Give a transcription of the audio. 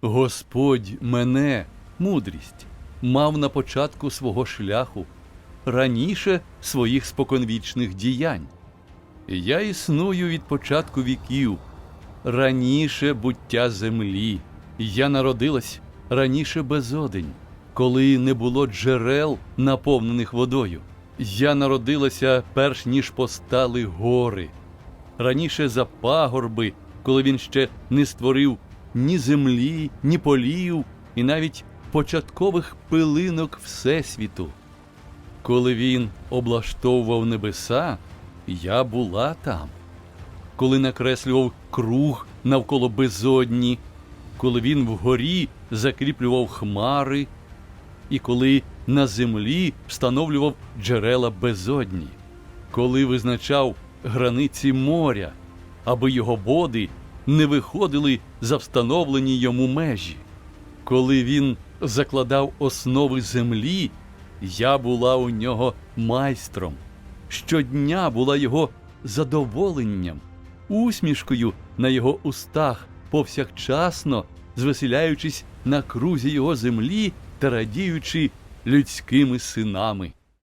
Господь мене, мудрість, мав на початку свого шляху, раніше своїх споконвічних діянь. Я існую від початку віків, раніше буття землі. Я народилась раніше безодень, коли не було джерел, наповнених водою. Я народилася перш ніж постали гори, раніше за пагорби, коли він ще не створив ні землі, ні полів, і навіть початкових пилинок Всесвіту. Коли він облаштовував небеса, я була там. Коли накреслював круг навколо безодні, коли він вгорі закріплював хмари, і коли на землі встановлював джерела безодні, коли визначав границі моря, аби його води не виходили за встановлені йому межі. Коли він закладав основи землі, я була у нього майстром. Щодня була його задоволенням, усмішкою на його устах, повсякчасно звеселяючись на крузі його землі та радіючи людськими синами.